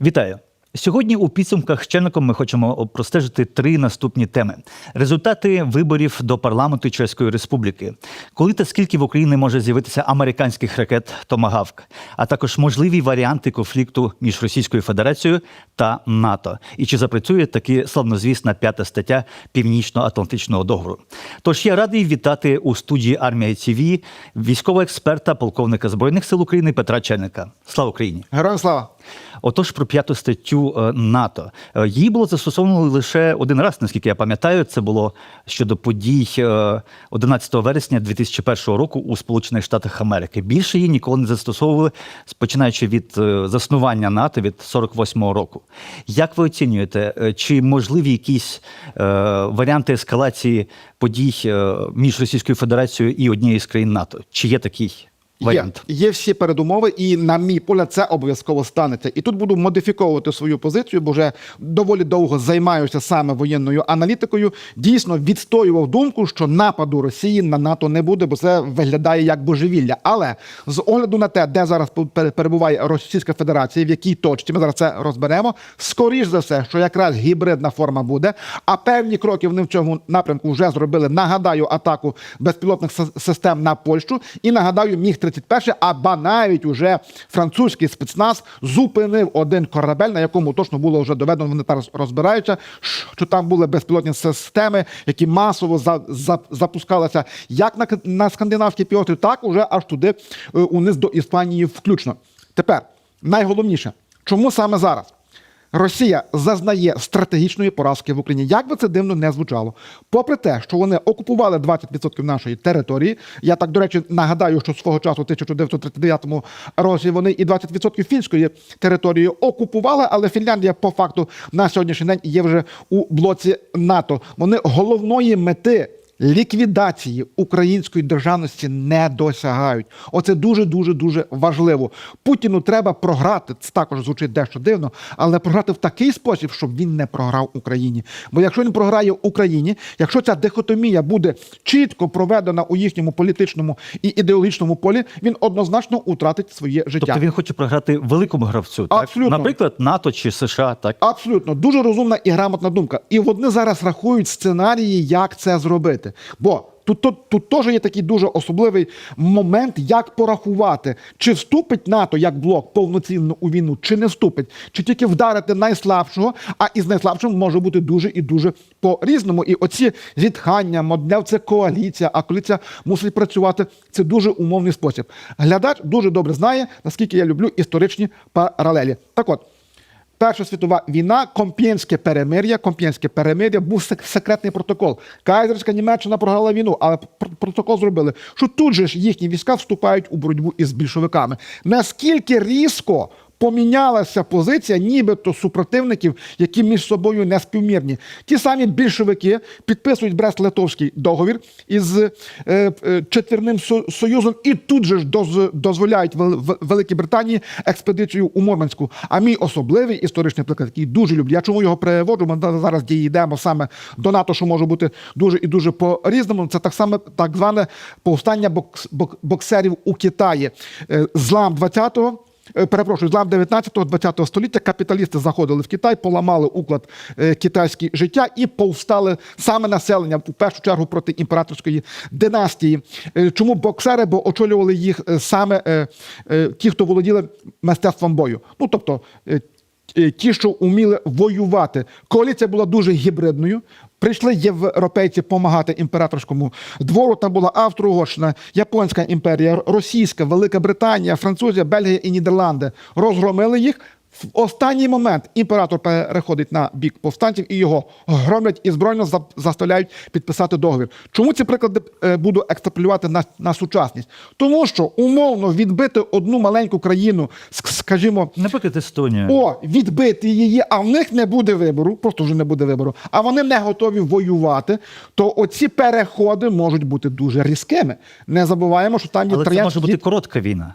Вітаю! Сьогодні у підсумках Щенником ми хочемо простежити три наступні теми: результати виборів до парламенту Чеської Республіки, коли та скільки в Україні може з'явитися американських ракет Томагавк, а також можливі варіанти конфлікту між Російською Федерацією та НАТО, і чи запрацює таки славнозвісна п'ята стаття Північно-Атлантичного договору. Тож я радий вітати у студії армія ТІВІ військового експерта, полковника збройних сил України Петра Чельника. Слава Україні! Героям слава! Отож, про п'яту статтю е, НАТО Е, її було застосовано лише один раз, наскільки я пам'ятаю. Це було щодо подій е, 11 вересня 2001 року у Сполучених Штатах Америки. Більше її ніколи не застосовували, починаючи від е, заснування НАТО від 48-го року. Як ви оцінюєте, е, чи можливі якісь е, варіанти ескалації подій е, між Російською Федерацією і однією з країн НАТО? Чи є такий варіант? Є, є всі передумови, і на мій погляд, це обов'язково станеться. І тут буду модифіковувати свою позицію, бо вже доволі довго займаюся саме воєнною аналітикою. Дійсно відстоював думку, що нападу Росії на НАТО не буде, бо це виглядає як божевілля. Але з огляду на те, де зараз пер- перебуває Російська Федерація, в якій точці ми зараз це розберемо. Скоріш за все, що якраз гібридна форма буде. А певні кроки вони в цьому напрямку вже зробили. Нагадаю, атаку безпілотних систем на Польщу. І нагадаю, міг 31 ба навіть уже французький спецназ зупинив один корабель, на якому точно було вже доведено. Вони зараз розбираються, що там були безпілотні системи, які масово за, за, запускалися як на, на скандинавський півострів, так уже аж туди е, униз до Іспанії включно. Тепер найголовніше, чому саме зараз? Росія зазнає стратегічної поразки в Україні. Як би це дивно не звучало, попри те, що вони окупували 20% нашої території. Я так до речі нагадаю, що свого часу, у 1939 році, вони і 20% фінської території окупували, але Фінляндія по факту на сьогоднішній день є вже у блоці НАТО. Вони головної мети. Ліквідації української державності не досягають. Оце дуже дуже дуже важливо. Путіну треба програти. Це також звучить дещо дивно, але програти в такий спосіб, щоб він не програв Україні. Бо якщо він програє Україні, якщо ця дихотомія буде чітко проведена у їхньому політичному і ідеологічному полі, він однозначно утратить своє життя. Тобто він хоче програти великому гравцю, так? Абсолютно. наприклад, НАТО чи США, так Абсолютно дуже розумна і грамотна думка. І вони зараз рахують сценарії, як це зробити. Бо тут, тут, тут теж є такий дуже особливий момент, як порахувати, чи вступить НАТО як блок повноцінно у війну, чи не вступить, чи тільки вдарити найслабшого, а із найслабшим може бути дуже і дуже по-різному. І оці зітхання, модляв, це коаліція, а коаліція мусить працювати. Це дуже умовний спосіб. Глядач дуже добре знає, наскільки я люблю історичні паралелі. Так от. Перша світова війна, комп'єнське перемир'я, комп'єнське перемир'я був сек- секретний протокол. Кайзерська Німеччина програла війну, але пр- протокол зробили, що тут же ж їхні війська вступають у боротьбу із більшовиками. Наскільки різко помінялася позиція, нібито супротивників, які між собою не співмірні. Ті самі більшовики підписують Брест-Литовський договір із е, е, четвірним союзом, і тут же ж доз- дозволяють Великій Британії експедицію у Мурманську. А мій особливий історичний приклад, який дуже люблю. Я чому його приводжу? Ми зараз дійдемо саме до НАТО, що може бути дуже і дуже по-різному. Це так само так зване повстання бокс- бок- боксерів у Китаї. Е, Злам 20-го. Е, Перепрошую, лав 19-20 століття капіталісти заходили в Китай, поламали уклад е, китайського життя і повстали саме населення в першу чергу проти імператорської династії. Е, Чому боксери? Бо очолювали їх саме ті, хто володіли мистецтвом бою. Ну тобто. Е, Ті, що вміли воювати, коаліція була дуже гібридною. Прийшли європейці допомагати імператорському двору. Там була Австро-Угорщина, Японська імперія, Російська, Велика Британія, Французія, Бельгія і Нідерланди. Розгромили їх. В останній момент імператор переходить на бік повстанців і його громлять і збройно за- заставляють підписати договір. Чому ці приклади е, буду екстраполювати на, на сучасність? Тому що умовно відбити одну маленьку країну, скажімо, наприклад, Естонія. о, відбити її, а в них не буде вибору, просто вже не буде вибору, а вони не готові воювати, то оці переходи можуть бути дуже різкими. Не забуваємо, що там є Але це може бути коротка війна.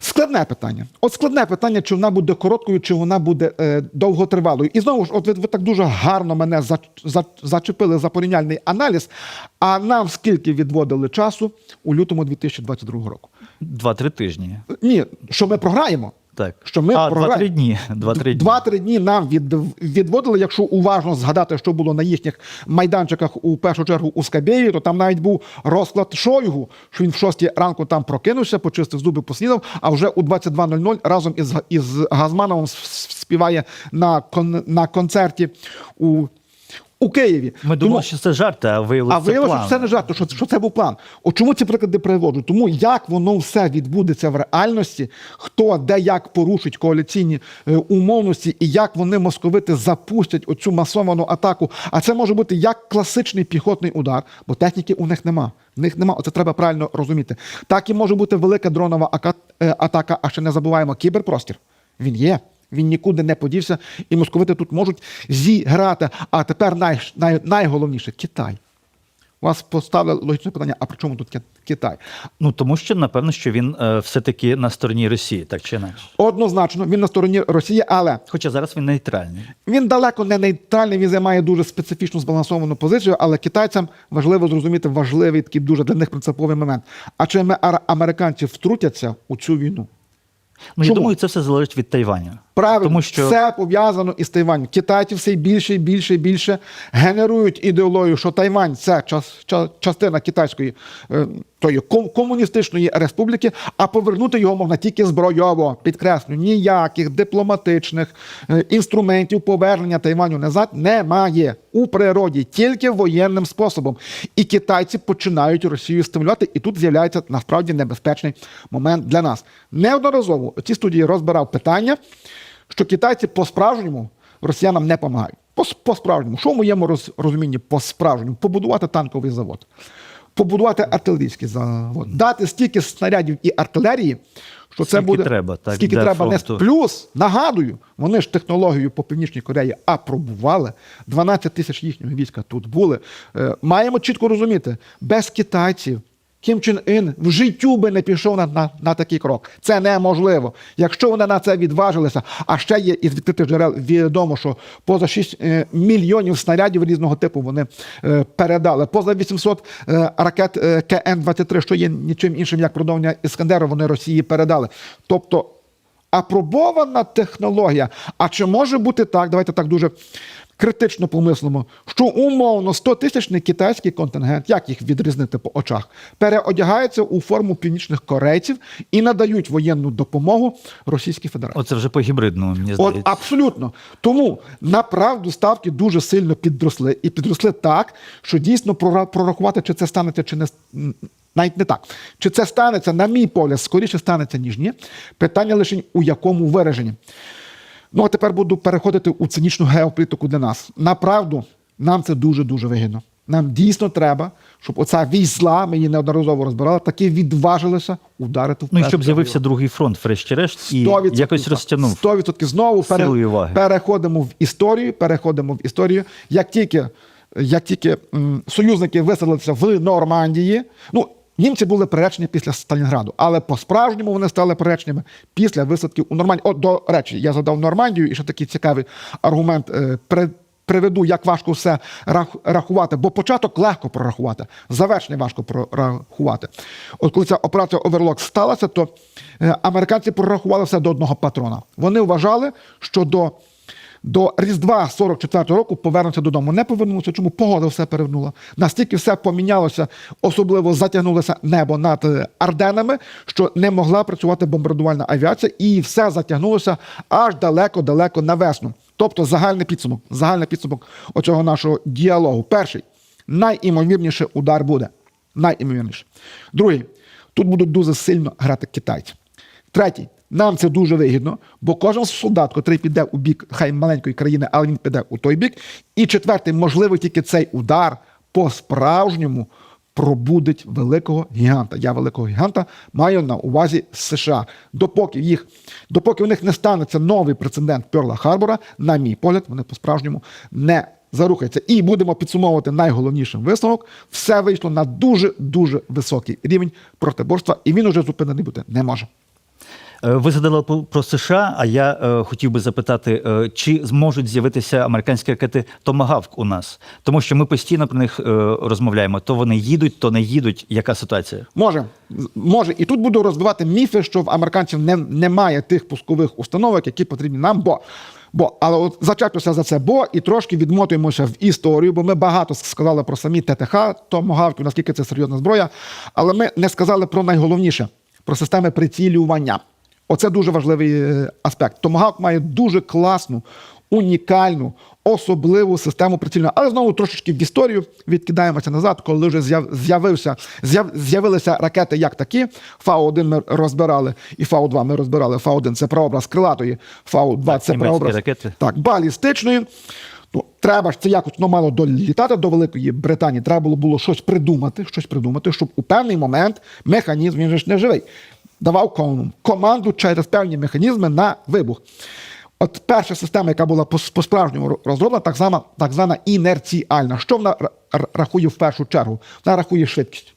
Складне питання. От складне питання, чи вона буде короткою, чи вона буде е, довготривалою. І знову ж, от ви, ви так дуже гарно мене за, за, зачепили за порівняльний аналіз. А нам скільки відводили часу у лютому 2022 року? Два-три тижні. Ні, що ми програємо. Так. Що ми а, програ- два-три дні. Два-три дні. Два-три дні нам від, відводили. Якщо уважно згадати, що було на їхніх майданчиках у першу чергу у Скабєві, то там навіть був розклад Шойгу, що він в 6 ранку там прокинувся, почистив зуби, поснідав, а вже у 22.00 разом із, із Газмановим співає на, кон, на концерті у, у Києві. Ми думали, що це жарт, а виявилося А виявилося, що це не жарт, що, що це був план. От чому ці приклади приводжу? Тому як воно все відбудеться в реальності, хто де як порушить коаліційні е, умовності, і як вони московити запустять оцю масовану атаку. А це може бути як класичний піхотний удар, бо техніки у них нема. В них нема, це треба правильно розуміти. Так і може бути велика дронова е, атака, а ще не забуваємо кіберпростір. Він є. Він нікуди не подівся, і московити тут можуть зіграти. А тепер най, най, найголовніше Китай. У вас поставили логічне питання: а при чому тут Китай? Ну тому що напевно, що він е, все-таки на стороні Росії, так чи інакше. Однозначно, він на стороні Росії, але Хоча зараз він нейтральний. він далеко не нейтральний, він займає дуже специфічну збалансовану позицію, але китайцям важливо зрозуміти важливий такий дуже для них принциповий момент. А чи американці втрутяться у цю війну? Ну я думаю, це все залежить від Тайваня. Правильно, Тому що все пов'язано із Тайванем. Китайці все більше і більше і більше генерують ідеологію, що Тайвань це час, ча- частина китайської е, тої комуністичної республіки, а повернути його можна тільки збройово. Підкреслю, ніяких дипломатичних е, інструментів повернення Тайваню назад немає у природі, тільки воєнним способом. І китайці починають Росію стимулювати, і тут з'являється насправді небезпечний момент для нас. Неодноразово ці студії розбирав питання, що китайці по-справжньому росіянам не допомагають. По- По-справжньому. Що в моєму роз- розумінні по-справжньому? Побудувати танковий завод, побудувати артилерійський завод, дати стільки снарядів і артилерії, що це Скільки буде треба, так, скільки треба не фронту. плюс. Нагадую, вони ж технологію по північній Кореї апробували. 12 тисяч їхнього війська тут були. Е, маємо чітко розуміти, без китайців. Кім Чен Ін в життю би не пішов на, на, на такий крок. Це неможливо. Якщо вони на це відважилися, а ще є із відкритих джерел відомо, що поза 6 е, мільйонів снарядів різного типу вони е, передали. Поза 800 е, ракет е, КН-23, що є нічим іншим, як продовження Іскандеру, вони Росії передали. Тобто апробована технологія. А чи може бути так? Давайте так дуже критично помислимо, що умовно 100 тисячний китайський контингент, як їх відрізнити по очах, переодягається у форму північних корейців і надають воєнну допомогу Російській Федерації. оце вже по гібридному, мені От абсолютно. Тому направду ставки дуже сильно підросли. І підросли так, що дійсно прорахувати, чи це станеться, чи не навіть не так. Чи це станеться, на мій погляд, скоріше станеться, ніж ні. Питання лише у якому вираженні. Ну а тепер буду переходити у цинічну геополітику для нас. Направду, нам це дуже-дуже вигідно. Нам дійсно треба, щоб оця вісь зла, ми її неодноразово розбирали, таки відважилися ударити в Ну і щоб з'явився другий фронт, врешті-решт, і якось розтягнув. 100% знову пере- переходимо в історію. Переходимо в історію. Як тільки, як тільки м, союзники виселилися в Нормандії, ну. Німці були приречені після Сталінграду, але по-справжньому вони стали приреченими після висадки у Нормандії. От, до речі, я задав Нормандію, і ще такий цікавий аргумент е, при, приведу, як важко все рахувати, бо початок легко прорахувати, завершення важко прорахувати. От коли ця операція Оверлок сталася, то е, американці прорахували все до одного патрона. Вони вважали, що до, до Різдва 44-го року повернуться додому. Не повернулися. Чому погода все перевернула? Настільки все помінялося, особливо затягнулося небо над е, Арденами, що не могла працювати бомбардувальна авіація, і все затягнулося аж далеко-далеко на весну. Тобто загальний підсумок, загальний підсумок оцього нашого діалогу. Перший найімовірніше удар буде. Найімовірніше. Другий, тут будуть дуже сильно грати китайці. Третій, нам це дуже вигідно, бо кожен солдат, котрий піде у бік хай маленької країни, але він піде у той бік. І четвертий, можливо, тільки цей удар по-справжньому пробудить великого гіганта. Я великого гіганта маю на увазі США. Допоки їх, допоки у них не станеться новий прецедент Перла Харбора, на мій погляд, вони по-справжньому не зарухаються. І будемо підсумовувати найголовнішим висновок. Все вийшло на дуже дуже високий рівень протиборства, і він уже зупинений бути не може. Е, Ви задали про США, а я е, хотів би запитати, е, чи зможуть з'явитися американські ракети Томагавк у нас? Тому що ми постійно про них розмовляємо. То вони їдуть, то не їдуть. Яка ситуація? Може, може, і тут буду розбивати міфи, що в американців не, немає тих пускових установок, які потрібні нам. Бо, бо але от зачеплюся за це, бо і трошки відмотуємося в історію, бо ми багато сказали про самі ТТХ, томогавки, наскільки це серйозна зброя. Але ми не сказали про найголовніше про системи прицілювання. Оце дуже важливий е, аспект. Томагавк має дуже класну, унікальну, особливу систему прицільного. Але знову трошечки в історію відкидаємося назад, коли вже з'явився, з'яв- з'явилися ракети як такі. Фау-1 ми розбирали, і Фау-2 ми розбирали. Фау-1 це прообраз крилатої, Фау-2 Так, це прообраз ракети. так, балістичної. Ну, треба ж це якось ну, мало долітати до Великої Британії. Треба було, було щось придумати, щось придумати, щоб у певний момент механізм, він же ж не живий, давав ком- команду через певні механізми на вибух. От перша система, яка була по- по-справжньому розроблена, так звана, так звана інерціальна. Що вона ра- ра- рахує в першу чергу? Вона рахує швидкість.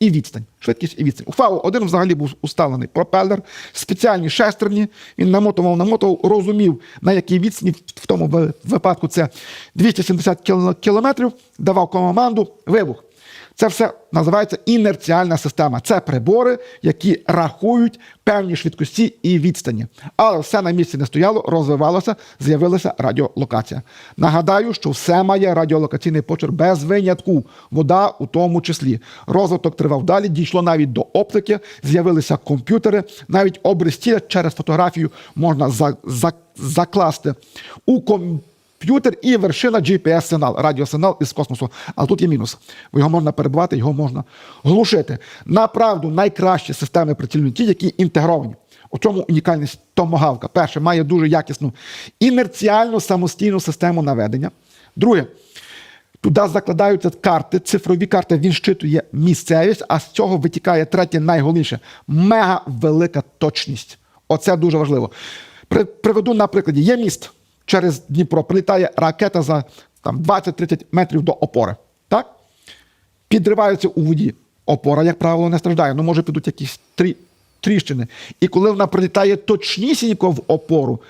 І відстань. Швидкість і відстань. У фау 1 взагалі був уставлений пропелер, спеціальні шестерні. Він намотував, намотував, розумів, на якій відстані, в тому випадку це 270 кіл- кілометрів, давав команду, вибух. Це все називається інерціальна система. Це прибори, які рахують певні швидкості і відстані. Але все на місці не стояло, розвивалося, з'явилася радіолокація. Нагадаю, що все має радіолокаційний почерк без винятку, вода у тому числі. Розвиток тривав далі, дійшло навіть до оптики, з'явилися комп'ютери, навіть образ тіла через фотографію можна за, за, закласти у комп'ютер комп'ютер і вершина GPS-сигнал, радіосигнал із космосу. Але тут є мінус. Бо його можна перебивати, його можна глушити. Направду найкращі системи прицільної ті, які інтегровані. У чому унікальність томогавка? Перше, має дуже якісну інерціальну самостійну систему наведення. Друге, Туди закладаються карти, цифрові карти, він щитує місцевість, а з цього витікає третє найголовніше мега велика точність. Оце дуже важливо. При, приведу на прикладі: є міст через Дніпро, прилітає ракета за там, 20-30 метрів до опори. Так? Підриваються у воді. Опора, як правило, не страждає. Ну, може, підуть якісь трі, тріщини. І коли вона прилітає точнісінько в опору,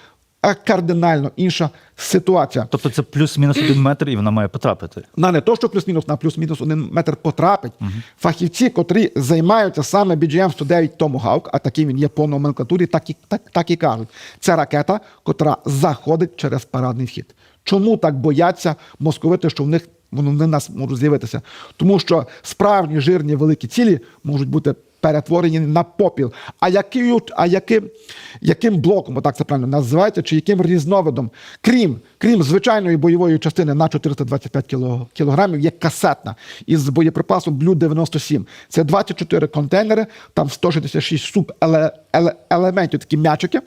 кардинально інша ситуація. Тобто це плюс-мінус один метр, і вона має потрапити. На не то, що плюс-мінус, на плюс-мінус один метр потрапить. Фахівці, котрі займаються саме BGM 109 Tomahawk, а такий він є по номенклатурі, так і, так, так і кажуть. Це ракета, котра заходить через парадний вхід. Чому так бояться московити, що в них вони в нас можуть з'явитися? Тому що справжні жирні великі цілі можуть бути перетворені на попіл. А, який, а яким, яким блоком, отак це правильно називається, чи яким різновидом, крім, крім звичайної бойової частини на 425 кіло, кілограмів, є касетна із боєприпасом Блю-97. Це 24 контейнери, там 166 суб елементів, такі м'ячики,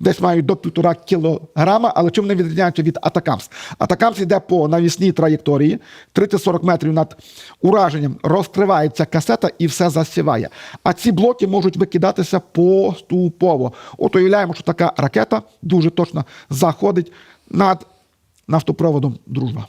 десь мають до півтора кілограма, але чим вони відрізняються від Атакамс? Атакамс йде по навісній траєкторії, 30-40 метрів над ураженням розкривається касета і все засіває. А ці блоки можуть викидатися поступово. От уявляємо, що така ракета дуже точно заходить над нафтопроводом дружба.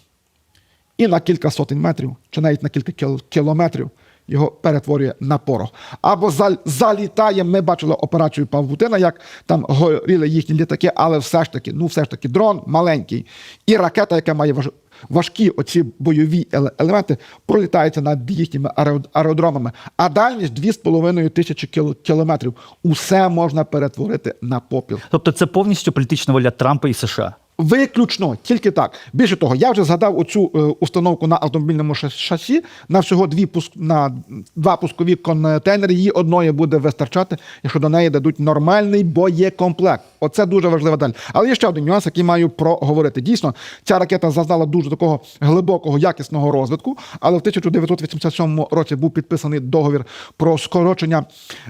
І на кілька сотень метрів, чи навіть на кілька кілометрів його перетворює на порох. Або зал- залітає, ми бачили операцію Павутина, як там горіли їхні літаки, але все ж таки, ну все ж таки, дрон маленький. І ракета, яка має важ- важкі оці бойові елементи, пролітається над їхніми аеро- аеродромами. А дальність 2,5 тисячі кілометрів. Усе можна перетворити на попіл. Тобто це повністю політична воля Трампа і США. Виключно, тільки так. Більше того, я вже згадав оцю е, установку на автомобільному шасі. На всього дві пуск на два пускові контейнери. Її одної буде вистачати, якщо до неї дадуть нормальний боєкомплект. Оце дуже важлива деталь. Але є ще один нюанс, який маю проговорити. Дійсно, ця ракета зазнала дуже такого глибокого якісного розвитку. Але в 1987 році був підписаний договір про скорочення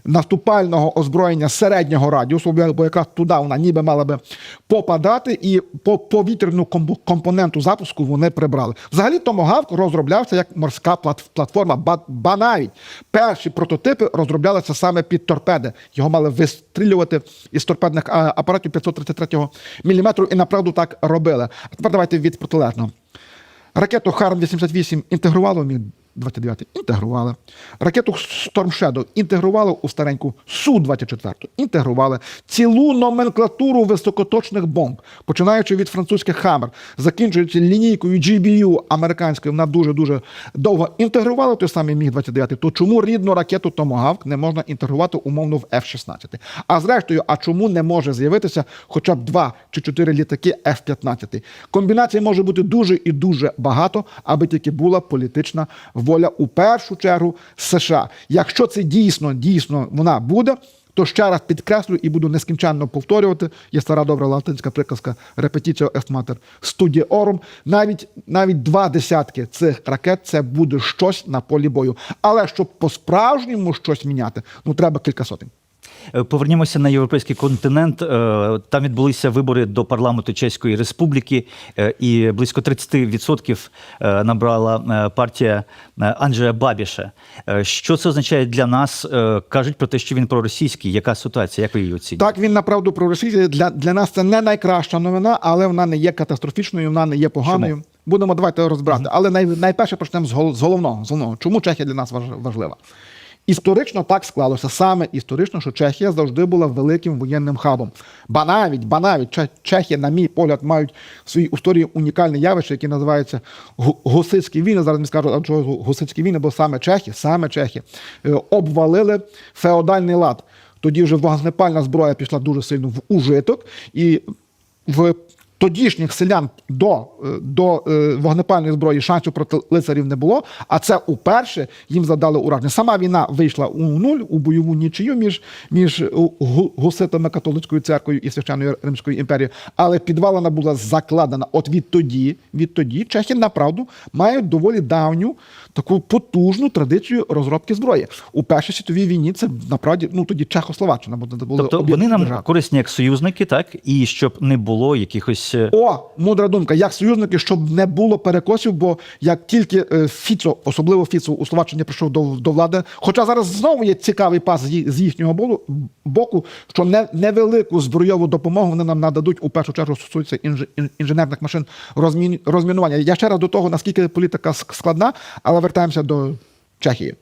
наступального озброєння середнього радіусу, бо якраз туди вона ніби мала би попадати, і повітряну компоненту запуску вони прибрали. Взагалі Томогавк розроблявся як морська платформа. Ба, ба навіть перші прототипи розроблялися саме під торпеди. Його мали вистрілювати із торпедних апаратів 533 міліметру і направду так робили. А тепер давайте від протилежного. Ракету Харм 88 інтегрувало мій 29 інтегрували. Ракету Storm Shadow інтегрували у стареньку Су-24, інтегрували цілу номенклатуру високоточних бомб, починаючи від французьких «Хаммер», закінчуючи лінійкою GBU американською, вона дуже-дуже довго інтегрували той самий Міг-29, то чому рідну ракету Томагавк не можна інтегрувати умовно в F-16? А зрештою, а чому не може з'явитися хоча б два чи чотири літаки F-15? Комбінацій може бути дуже і дуже багато, аби тільки була політична воля у першу чергу США. Якщо це дійсно дійсно вона буде. То ще раз підкреслю і буду нескінченно повторювати. Є стара добра латинська приказка репетиція естматер студіорум. Навіть навіть два десятки цих ракет це буде щось на полі бою. Але щоб по-справжньому щось міняти, ну треба кілька сотень. Е, Повернімося на європейський континент. Е, Там відбулися вибори до парламенту Чеської Республіки, е, і близько 30% е, набрала партія Анджея Бабіша. Що це означає для нас? Кажуть про те, що він проросійський. Яка ситуація? Як ви її оцінюєте? Так, він направду проросійський. Для, для нас це не найкраща новина, але вона не є катастрофічною, вона не є поганою. Чому? Будемо давайте розбирати. Але най, найперше почнемо з, гол- з головного. З головного. Чому Чехія для нас важ- важлива? Історично так склалося саме історично, що Чехія завжди була великим воєнним хабом. Ба навіть, ба навіть Че- Чехія, на мій погляд, мають в своїй історії унікальне явище, яке називається гу- гусицькі війни. Зараз мені скажуть, чого гусицькі війни, бо саме Чехи, саме Чехи е, обвалили феодальний лад. Тоді вже вогнепальна зброя пішла дуже сильно в ужиток, і в тодішніх селян до, е, до е, вогнепальної зброї шансів проти лицарів не було. А це уперше їм задали ураження. Сама війна вийшла у нуль у бойову нічию між, між е, гуситами католицькою церквою і священною Римською імперією. Але підвалена була закладена. От відтоді, відтоді чехи направду мають доволі давню таку потужну традицію розробки зброї. У Першій світовій війні це направді ну тоді Чехословаччина, бо були Тобто вони нам держави. корисні як союзники, так і щоб не було якихось е, О, мудра думка, як союзники, щоб не було перекосів, бо як тільки е, Фіцо, особливо Фіцо у Словаччині прийшов до, до влади, хоча зараз знову є цікавий пас з, їхнього боку, боку, що не, невелику збройову допомогу вони нам нададуть у першу чергу стосується інж, інженерних машин розмін, розмінування. Я ще раз до того, наскільки політика складна, але вертаємося до Чехії.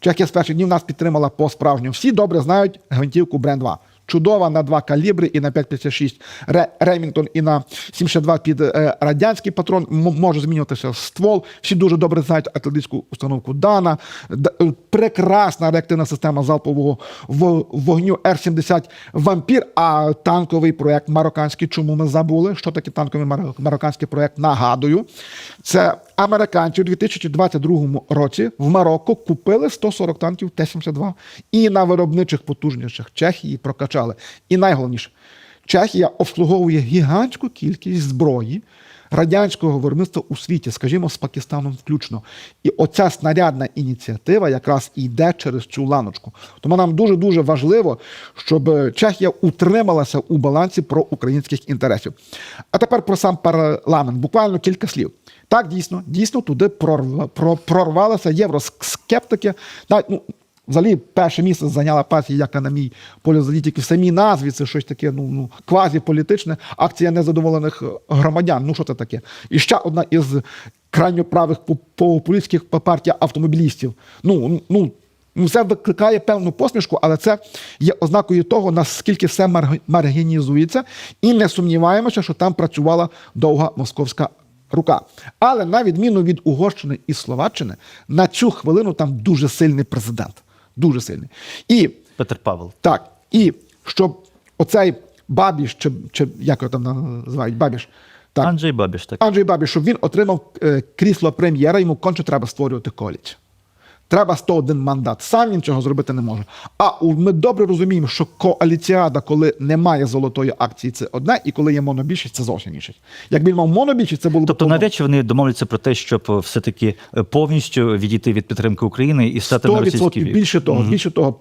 Чехія з перших днів нас підтримала по справжньому. Всі добре знають гвинтівку Бренд 2. Чудова на два калібри і на 5,56 Ре- Ремінгтон і на 7,62 під е, радянський патрон. М- може змінюватися ствол. Всі дуже добре знають атлетичну установку Дана. Д- е, прекрасна реактивна система залпового вогню Р-70 Вампір. А танковий проект марокканський. Чому ми забули? Що таке танковий мар- марокканський проект? Нагадую, це американці у 2022 році в Марокко купили 140 танків Т-72 і на виробничих потужніших Чехії прокачали. І найголовніше, Чехія обслуговує гігантську кількість зброї радянського виробництва у світі, скажімо, з Пакистаном включно. І оця снарядна ініціатива якраз і йде через цю ланочку. Тому нам дуже дуже важливо, щоб Чехія утрималася у балансі про українських інтересів. А тепер про сам парламент. Буквально кілька слів. Так, дійсно, дійсно туди прорва- про- прорвалися євроскептики. Навіть, ну, Взагалі, перше місце зайняла партія, яка, на мій погляд, взагалі тільки в самій назві, це щось таке, ну, ну квазіполітичне, акція незадоволених громадян. Ну, що це таке? І ще одна із крайньо правих популістських партій автомобілістів. Ну, ну, ну, це викликає певну посмішку, але це є ознакою того, наскільки все марг- маргінізується, і не сумніваємося, що там працювала довга московська рука. Але на відміну від Угорщини і Словаччини, на цю хвилину там дуже сильний президент. Дуже сильний. І Петр Павел. так, і щоб оцей Бабіш, чи, чи як його там називають, Бабіш, так, Анджей Бабіш, так. Анджей Бабіш, щоб він отримав е, крісло прем'єра, йому конче треба створювати коаліцію. Треба 101 мандат. Сам він цього зробити не може. А ми добре розуміємо, що коаліціада, коли немає золотої акції, це одне, і коли є монобільшість, це зовсім інше. Якби він мав монобільшість, це було б Тобто одно. навряд чи вони домовляться про те, щоб е, все-таки е, повністю відійти від підтримки України і стати на 100% російський бік. більше того, більше того,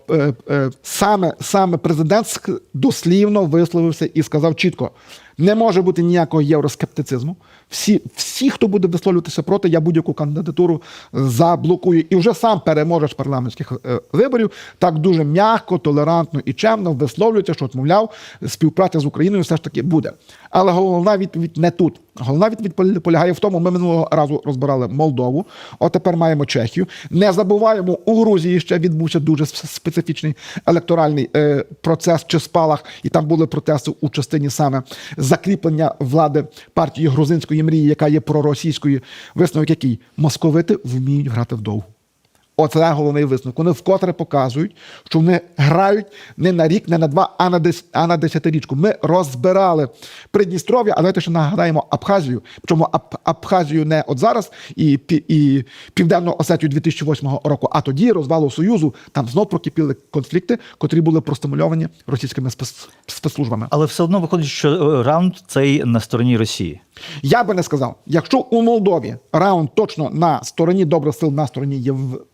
е, саме, саме президент дослівно висловився і сказав чітко: не може бути ніякого євроскептицизму. Всі, всі, хто буде висловлюватися проти, я будь-яку кандидатуру заблокую. І вже сам переможеш парламентських е, виборів так дуже м'яко, толерантно і чемно висловлюється, що, от, мовляв, співпраця з Україною все ж таки буде. Але головна відповідь не тут. Головна відповідь полягає в тому, ми минулого разу розбирали Молдову, от тепер маємо Чехію. Не забуваємо, у Грузії ще відбувся дуже специфічний електоральний е, процес чи спалах, і там були протести у частині саме закріплення влади партії грузинської мрії, яка є проросійською. Висновок який московити вміють грати вдовгу. Оце головний висновок. Вони вкотре показують, що вони грають не на рік, не на два, а на дес, а на десятирічку. Ми розбирали Придністров'я, а давайте ще нагадаємо Абхазію. Причому Аб, Абхазію не от зараз і, і Південну Осетію 2008 року, а тоді розвалу Союзу там знов прокипіли конфлікти, котрі були простимульовані російськими спец, спецслужбами. Але все одно виходить, що е, раунд цей на стороні Росії. Я би не сказав, якщо у Молдові раунд точно на стороні добрих сил, на стороні Європи,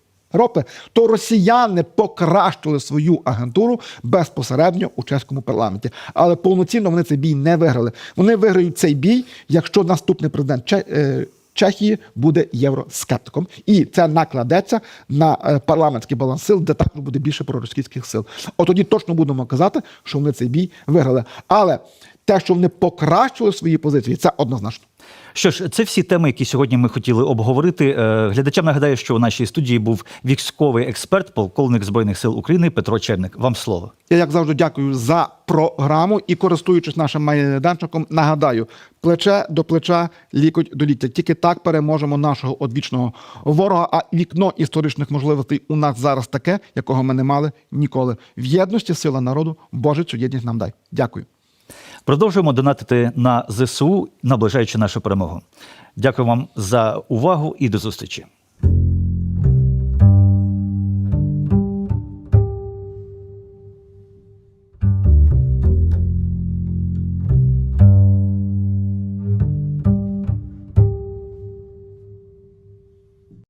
то росіяни покращили свою агентуру безпосередньо у чеському парламенті. Але повноцінно вони цей бій не виграли. Вони виграють цей бій, якщо наступний президент е, Чехії буде євроскептиком, і це накладеться на е, парламентський баланс сил, де також буде більше проросійських сил. От тоді точно будемо казати, що вони цей бій виграли. Але те, що вони покращили свої позиції, це однозначно. Що ж, це всі теми, які сьогодні ми хотіли обговорити. Е, Глядачам нагадаю, що у нашій студії був військовий експерт, полковник збройних сил України Петро Черник. Вам слово. Я, як завжди, дякую за програму і користуючись нашим майданчиком, нагадаю: плече до плеча, лікоть до ліктя. Тільки так переможемо нашого одвічного ворога. А вікно історичних можливостей у нас зараз таке, якого ми не мали ніколи. В єдності сила народу, Боже, цю єдність нам дай. Дякую. Продовжуємо донатити на ЗСУ, наближаючи нашу перемогу. Дякую вам за увагу і до зустрічі.